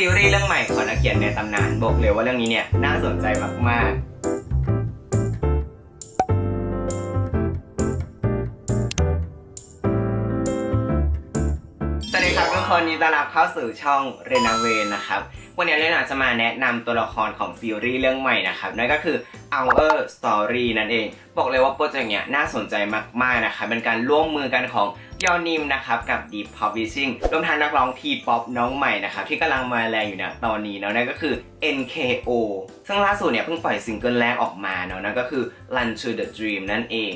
ซีรีส์เรื่องใหม่ของนักเขียนในตำนานบอกเลยว่าเรื่องนี้เนี่ยน่าสนใจมากๆสวัสดีครับทุกคนยินดีต้อนรับเข้าสู่ช่องเรนาเวนนะครับ วันนี้เรนาจะมาแนะนำตัวละครของซีรีส์เรื่องใหม่นะครับนั่นก็คือ Our Story นั่นเอง บอกเลยว่าโปรเจกต์เนี้ยน่าสนใจมากๆนะครับเป็นการร่วมมือกันของ ยอนิมนะครับกับ Deep Publishing รวมทั้งนักร้องทีป๊อปน้องใหม่นะครับที่กำลังมาแรงอยู่นะตอนนี้เนาะนั่นก็คือ NKO ซึ่งล่าสุดเนี่ยเพิ่งปล่อยซิงเกิลแรกออกมาเนาะนั่นก็คือ Run to the Dream นั่นเอง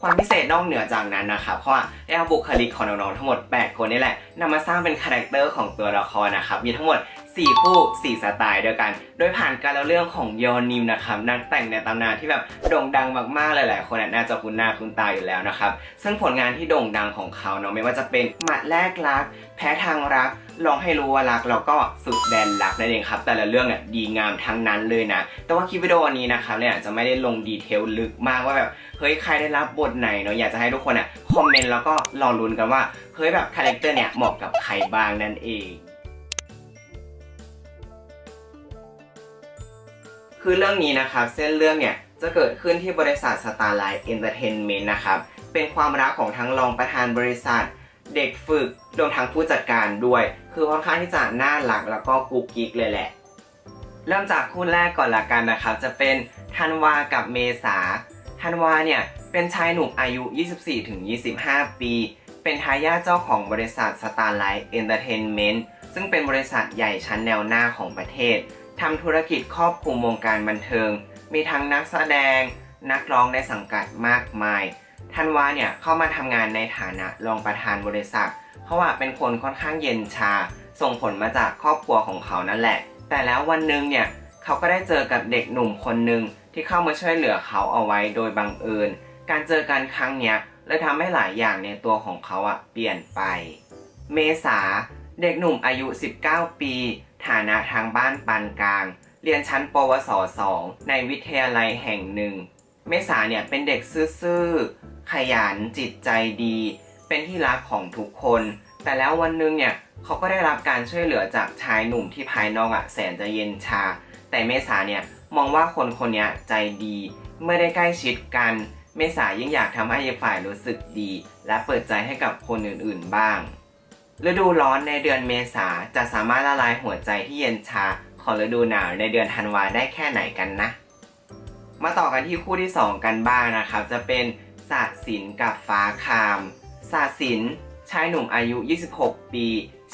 ความพิเศษนอกเหนือจากนั้นนะครับ เพราะว่าได้เอาบุคลิกของน้องๆทั้งหมด 8 คนนี่แหละนำมาสร้างเป็นคาแรคเตอร์ของตัวละครนะครับ มีทั้งหมด 4 คู่ 4 สไตล์เด้วกัน โดยผ่านการเล่าเรื่องของยอนิมนะครับนักแต่งในตำนานที่แบบโด่งดังมากๆหลายๆคนน่าจะคุ้นหน้าคุ้นตาอยู่แล้วนะครับ ซึ่งผลงานที่โด่งดังของเขาเนาะไม่ว่าจะเป็นหมัดแรกรัก แพ้ทางรักลองให้รู้ว่ารักแล้วก็สุดแดนรักนั่นเองครับ แต่ละเรื่องเนี่ยดีงามทั้งนั้นเลยนะ แต่ว่าคลิปวิดีโอนี้นะครับเนี่ยจะไม่ได้ลงดีเทลลึกมากว่าแบบเฮ้ยใครได้รับบทไหนเนาะอยากจะให้ทุกคนอะคอมเมนต์แล้วก็รอลุ้นกันว่าเฮ้ยแบบคาแรคเตอร์เนี่ยเหมาะกับใครบ้างนั่นเอง คือเรื่องนี้นะครับ เส้นเรื่องเนี่ยจะเกิดขึ้นที่บริษัท Starlight Entertainment นต์นะครับ เป็นความรักของทั้งรองประธานบริษัท เด็กฝึกรวมทั้งผู้จัดการด้วย คือค่อนข้างที่จะน่ารักแล้วก็กุ๊กกิ๊กเลยแหละ เริ่มจากคู่แรกก่อนละกันนะครับ จะเป็นธันวากับเมษาธันวาเนี่ยเป็นชายหนุ่มอายุ 24-25 ปี เป็นทายาทเจ้าของบริษัท Starlight Entertainment ซึ่งเป็นบริษัทใหญ่ชั้นแนวหน้าของประเทศ ทำธุรกิจครอบคลุมวงการบันเทิง มีทั้งนักแสดง นักร้องในสังกัดมากมายธันวาเนี่ยเข้ามาทำงานในฐานะรองประธานบริษัท เพราะว่าเป็นคนค่อนข้างเย็นชา ส่งผลมาจากครอบครัวของเขานั่นแหละ แต่แล้ววันหนึ่งเนี่ยเขาก็ได้เจอกับเด็กหนุ่มคนหนึ่งที่เข้ามาช่วยเหลือเขาเอาไว้โดยบังเอิญ การเจอกันครั้งเนี้ยเลยทำให้หลายอย่างในตัวของเขาอะเปลี่ยนไป เมษาเด็กหนุ่มอายุ 19 ปี ฐานะทางบ้านปานกลาง เรียนชั้นปวส2ในวิทยาลัยแห่งหนึ่ง เมษาเนี่ยเป็นเด็กซื่อๆ ขยันจิตใจดี เป็นที่รักของทุกคน แต่แล้ววันหนึงเนี่ยเขาก็ได้รับการช่วยเหลือจากชายหนุ่มที่ภายนอกอะแสนจะเย็นชา แต่เมษาเนี่ยมองว่าคนคนนี้ใจดีเมื่อได้ใกล้ชิดกัน เมษายิ่งอยากทำให้ฝ่ายรู้สึกดี และเปิดใจให้กับคนอื่นๆบ้าง ฤดูร้อนในเดือนเมษาจะสามารถละลายหัวใจที่เย็นชาของฤดูหนาวในเดือนธันวาได้แค่ไหนกันนะ มาต่อกันที่คู่ที่ 2 กันบ้างนะครับ จะเป็นศาสตร์ศิลป์กับฟ้าคามศาสตร์ศิลป์ชายหนุ่มอายุ 26 ปี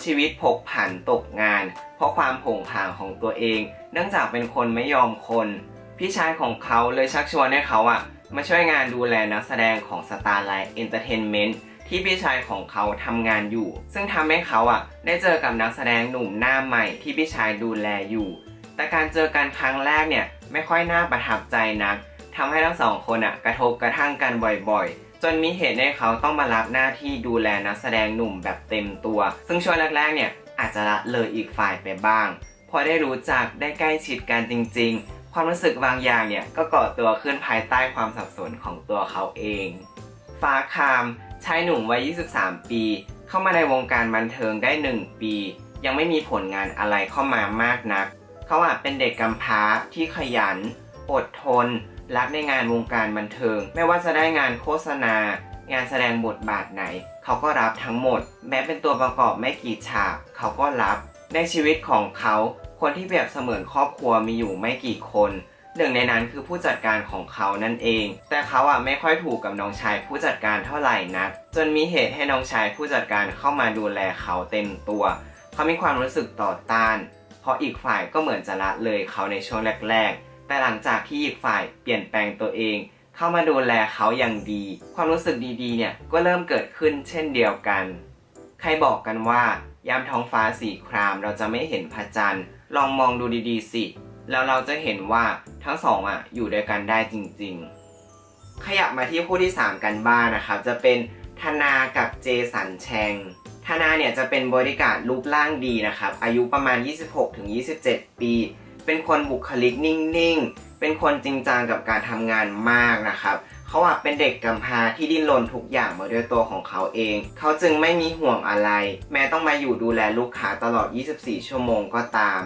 ชีวิตผกผันตกงาน เพราะความผงผางของตัวเอง เนื่องจากเป็นคนไม่ยอมคน พี่ชายของเขาเลยชักชวนให้เขาอะมาช่วยงานดูแลนักแสดงของ Starlight Entertainment ที่พี่ชายของเขาทำงานอยู่ ซึ่งทำให้เขาอะได้เจอกับนักแสดงหนุ่มหน้าใหม่ที่พี่ชายดูแลอยู่ แต่การเจอกันครั้งแรกเนี่ยไม่ค่อยน่าประทับใจนักทำให้ทั้งสองคนอะกระทบกระทั่งกันบ่อยๆ จนมีเหตุให้เขาต้องมารับหน้าที่ดูแลนักแสดงหนุ่มแบบเต็มตัว ซึ่งช่วงแรกๆเนี่ยอาจจะละเลยอีกฝ่ายไปบ้าง พอได้รู้จักได้ใกล้ชิดกันจริง ๆความรู้สึกบางอย่างเนี่ยก็เก่อตัวขึ้นภายใต้ความสับสนของตัวเขาเอง ฟ้าคาม ชายหนุ่มวัย 23 ปี เข้ามาในวงการบันเทิงได้ 1 ปี ยังไม่มีผลงานอะไรเข้ามามากนัก เขาอาจเป็นเด็กกำพร้าที่ขยัน อดทน รักในงานวงการบันเทิง ไม่ว่าจะได้งานโฆษณา งานแสดงบทบาทไหน เขาก็รับทั้งหมด แม้เป็นตัวประกอบไม่กี่ฉาก เขาก็รับ ในชีวิตของเขา คนที่เปรียบเสมือนครอบครัวมีอยู่ไม่กี่คน หนึ่งในนั้นคือผู้จัดการของเขานั่นเอง แต่เขาอะไม่ค่อยถูกกับน้องชายผู้จัดการเท่าไหร่นัก จนมีเหตุให้น้องชายผู้จัดการเข้ามาดูแลเขาเต็มตัว เขามีความรู้สึกต่อต้าน เพราะอีกฝ่ายก็เหมือนจะละเลยเขาในช่วงแรก ๆ แต่หลังจากที่อีกฝ่ายเปลี่ยนแปลงตัวเอง เข้ามาดูแลเขาอย่างดี ความรู้สึกดีๆ เนี่ยก็เริ่มเกิดขึ้นเช่นเดียวกัน ใครบอกกันว่ายามท้องฟ้าสีครามเราจะไม่เห็นพระจันทร์ ลองมองดูดีๆสิ แล้วเราจะเห็นว่าทั้งสองอะอยู่ด้วยกันได้จริงๆ ขยับมาที่คู่ที่ 3 กันบ้างนะครับ จะเป็นธนากับเจสันแชงธนาเนี่ยจะเป็นบริการรูปร่างดีนะครับ อายุประมาณ 26-27 ปี เป็นคนบุคลิกนิ่งๆ เป็นคนจริงจังกับการทำงานมากนะครับเขาอะเป็นเด็กกำพร้าที่ดิ้นรนทุกอย่างมาด้วยตัวของเขาเอง เขาจึงไม่มีห่วงอะไร แม้ต้องมาอยู่ดูแลลูกค้าตลอด 24 ชั่วโมงก็ตาม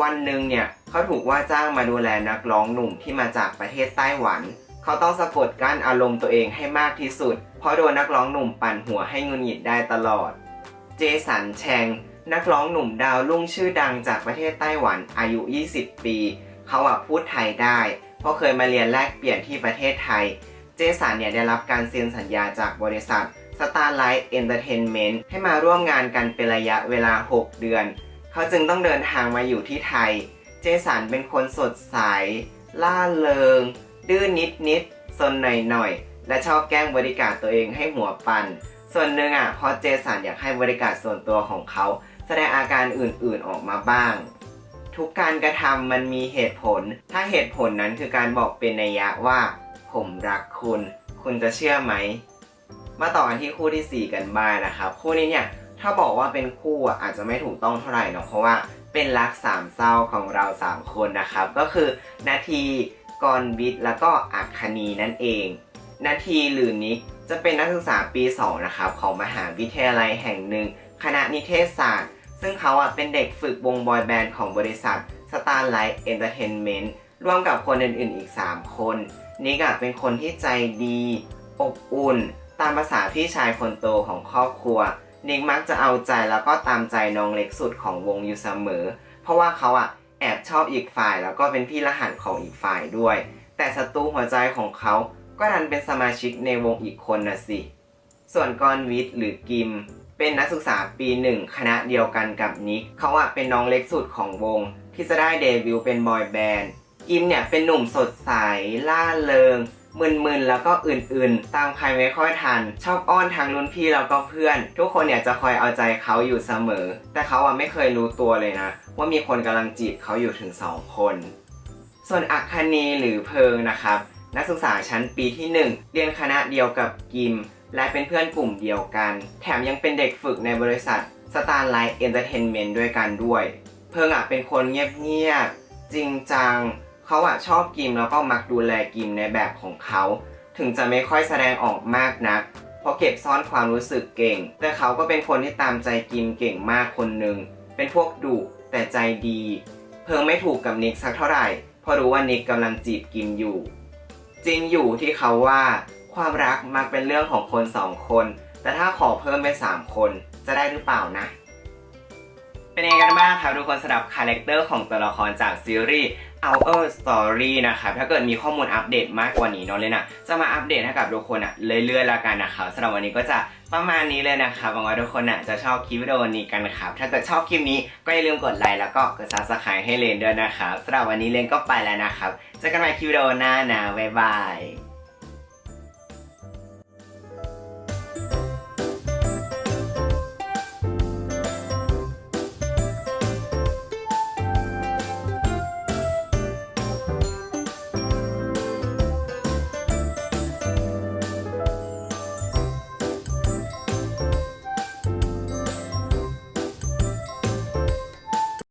วันหนึ่งเนี่ย เขาถูกว่าจ้างมาดูแลนักร้องหนุ่มที่มาจากประเทศไต้หวัน เขาต้องสะกดกั้นอารมณ์ตัวเองให้มากที่สุด เพราะโดนนักร้องหนุ่มปั่นหัวให้งุนหงิดได้ตลอด เจสันแชง นักร้องหนุ่มดาวรุ่งชื่อดังจากประเทศไต้หวันอายุ 20 ปี เขาอะพูดไทยได้ เพราะเคยมาเรียนแลกเปลี่ยนที่ประเทศไทย เจสันเนี่ยได้รับการเซ็นสัญญาจากบริษัท Starlight Entertainment ให้มาร่วมงานกันเป็นระยะเวลา 6 เดือน เขาจึงต้องเดินทางมาอยู่ที่ไทย เจสันเป็นคนสดใส ล่าเริง ดื้อนนิดนิดๆซนหน่อยหน่อยๆและชอบแกล้งบริการตัวเองให้หัวปัน ส่วนหนึ่งอะเพราะเจสันอยากให้บริการส่วนตัวของเขาแสดงอาการอื่นๆออกมาบ้าง ทุกการกระทำมันมีเหตุผล ถ้าเหตุผลนั้นคือการบอกเป็นนัยยะว่า ผมรักคุณ คุณจะเชื่อไหม มาต่อกันที่คู่ทีสี่4 กันบ้างนะครับ คู่นี้เนี่ยถ้าบอกว่าเป็นคู่อะอาจจะไม่ถูกต้องเท่าไหร่เนาะเพราะว่า เป็นรักสามเศร้าของเรา3คนนะครับ ก็คือนาทีกรวิทย์แล้วก็อัคคณีนั่นเอง นาทีหรือนิกจะเป็นนักศึกษาปี 2 นะครับ ของมหาวิทยาลัยแห่งหนึ่ง คณะนิเทศศาสตร์ ซึ่งเขาอะเป็นเด็กฝึกวงบอยแบนด์ของบริษัท Starlight Entertainment ร่วมกับคนอื่นๆอีก 3 คน นิกอะเป็นคนที่ใจดี อบอุ่น ตามภาษาพี่ชายคนโตของครอบครัว นิกมักจะเอาใจแล้วก็ตามใจน้องเล็กสุดของวงอยู่เสมอ เพราะว่าเขาอะแอบชอบอีกฝ่ายแล้วก็เป็นพี่รหัสของอีกฝ่ายด้วย แต่ศัตรูหัวใจของเขาก็ดันเป็นสมาชิกในวงอีกคนนะสิ ส่วนกรวิทย์หรือกิม เป็นนักศึกษาปีหนึ่งคณะเดียวกันกับนิกเขาอะเป็นน้องเล็กสุดของวง ที่จะได้เดบิวต์เป็นบอยแบนด์กิมเนี่ยเป็นหนุ่มสดใสล่าเริง มึนๆ แล้วก็อื่นๆ ตามใครไม่ค่อยทัน ชอบอ้อนทางรุ่นพี่แล้วก็เพื่อน ทุกคนเนี่ยจะคอยเอาใจเขาอยู่เสมอ แต่เขาอะไม่เคยรู้ตัวเลยนะ ว่ามีคนกำลังจีบเขาอยู่ถึงสองคน ส่วนอัคคณีหรือเพิงนะครับ นักศึกษาชั้นปีที่ 1 เรียนคณะเดียวกับกิม และเป็นเพื่อนกลุ่มเดียวกัน แถมยังเป็นเด็กฝึกในบริษัท Starlight Entertainment ด้วยกันด้วย เพิงอะเป็นคนเงียบๆจริงจัง เขาอะชอบกิมแล้วก็มักดูแลกิมในแบบของเขา ถึงจะไม่ค่อยแสดงออกมากนัก เพราะเก็บซ่อนความรู้สึกเก่ง แต่เขาก็เป็นคนที่ตามใจกิมเก่งมากคนหนึ่ง เป็นพวกดุแต่ใจดี เพิงไม่ถูกกับนิกสักเท่าไหร่ เพราะรู้ว่านิกกำลังจีบกิมอยู่ จริงอยู่ที่เขาว่า ความรักมักเป็นเรื่องของคนสองคน แต่ถ้าขอเพิ่มเป็นสามคนจะได้หรือเปล่านะ เป็นยังไงกันบ้างครับทุกคนสำหรับคาแรคเตอร์ของตัวละครจากซีรีส์ Our Story นะครับถ้าเกิดมีข้อมูลอัปเดตมากกว่านี้เนาะเลยนะจะมาอัปเดตให้กับทุกคนอะเรื่อยๆแล้วกันนะครับสำหรับวันนี้ก็จะประมาณนี้เลยนะครับหวังว่าทุกคนอะจะชอบคลิปวิดีโอนี้กันนะครับถ้าเกิดชอบคลิปนี้ก็อย่าลืมกดไลค์แล้วก็กด subscribe ให้เลนด้วยนะครับสำหรับวันนี้เลนก็ไปแล้วนะครับเจอกันใหม่คลิปวิดีโอหน้านะบ๊ายบาย